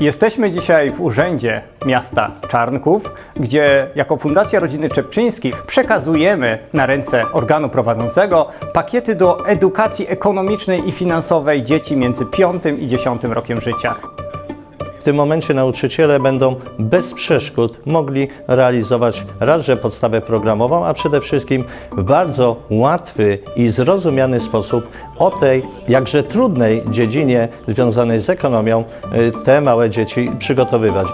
Jesteśmy dzisiaj w urzędzie miasta Czarnków, gdzie jako Fundacja Rodziny Czepczyńskich przekazujemy na ręce organu prowadzącego pakiety do edukacji ekonomicznej i finansowej dzieci między 5 i 10 rokiem życia. W tym momencie nauczyciele będą bez przeszkód mogli realizować raz, że podstawę programową, a przede wszystkim w bardzo łatwy i zrozumiany sposób o tej jakże trudnej dziedzinie związanej z ekonomią y, te małe dzieci przygotowywać.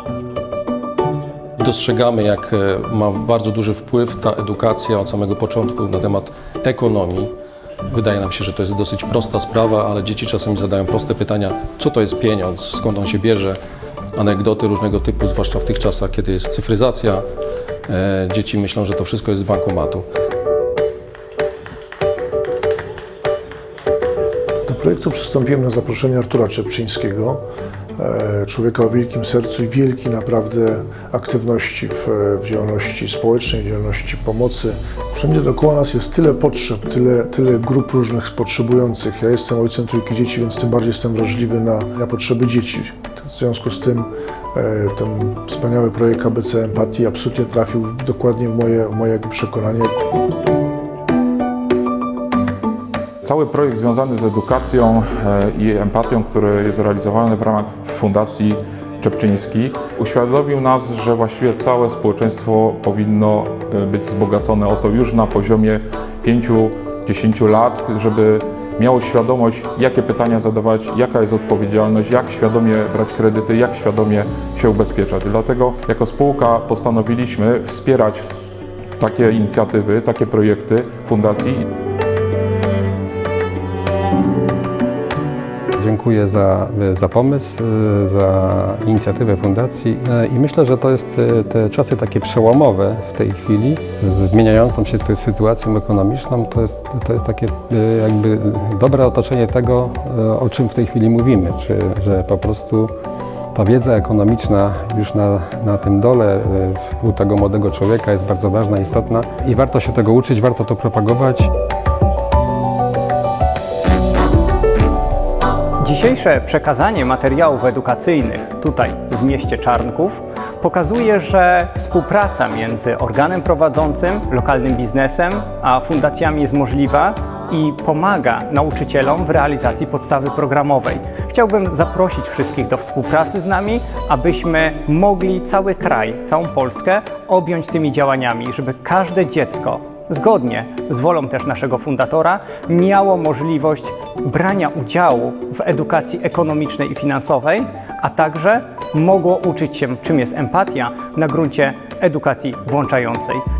Dostrzegamy, jak e, ma bardzo duży wpływ ta edukacja od samego początku na temat ekonomii. Wydaje nam się, że to jest dosyć prosta sprawa, ale dzieci czasami zadają proste pytania, co to jest pieniądz, skąd on się bierze, anegdoty różnego typu, zwłaszcza w tych czasach, kiedy jest cyfryzacja. E, Dzieci myślą, że to wszystko jest z bankomatu. Do projektu przystąpiłem na zaproszenie Artura Czepczyńskiego, człowieka o wielkim sercu i wielkiej naprawdę aktywności w, w działalności społecznej, w działalności pomocy. Wszędzie dookoła nas jest tyle potrzeb, tyle, tyle grup różnych potrzebujących. Ja jestem ojcem trójki dzieci, więc tym bardziej jestem wrażliwy na, na potrzeby dzieci. W związku z tym e, ten wspaniały projekt ABC Empatii absolutnie trafił dokładnie w moje, w moje przekonanie. Cały projekt związany z edukacją e, i empatią, który jest realizowany w ramach Fundacji Czepczyński, uświadomił nas, że właściwie całe społeczeństwo powinno e, być wzbogacone o to już na poziomie 5-10 lat, żeby miało świadomość, jakie pytania zadawać, jaka jest odpowiedzialność, jak świadomie brać kredyty, jak świadomie się ubezpieczać. Dlatego jako spółka postanowiliśmy wspierać takie inicjatywy, takie projekty fundacji. Dziękuję za, za pomysł, za inicjatywę fundacji y, i myślę, że to jest y, te czasy takie przełomowe w tej chwili ze zmieniającą się sy- sytuacją ekonomiczną. To jest, to jest takie y, jakby dobre otoczenie tego, o czym w tej chwili mówimy, czy, że po prostu ta wiedza ekonomiczna już na, na tym dole u tego młodego człowieka jest bardzo ważna, istotna i warto się tego uczyć, warto to propagować. Dzisiejsze przekazanie materiałów edukacyjnych tutaj w mieście Czarnków pokazuje, że współpraca między organem prowadzącym, lokalnym biznesem, a fundacjami jest możliwa i pomaga nauczycielom w realizacji podstawy programowej. Chciałbym zaprosić wszystkich do współpracy z nami, abyśmy mogli cały kraj, całą Polskę objąć tymi działaniami, żeby każde dziecko zgodnie z wolą też naszego fundatora, miało możliwość brania udziału w edukacji ekonomicznej i finansowej, a także mogło uczyć się, czym jest empatia na gruncie edukacji włączającej.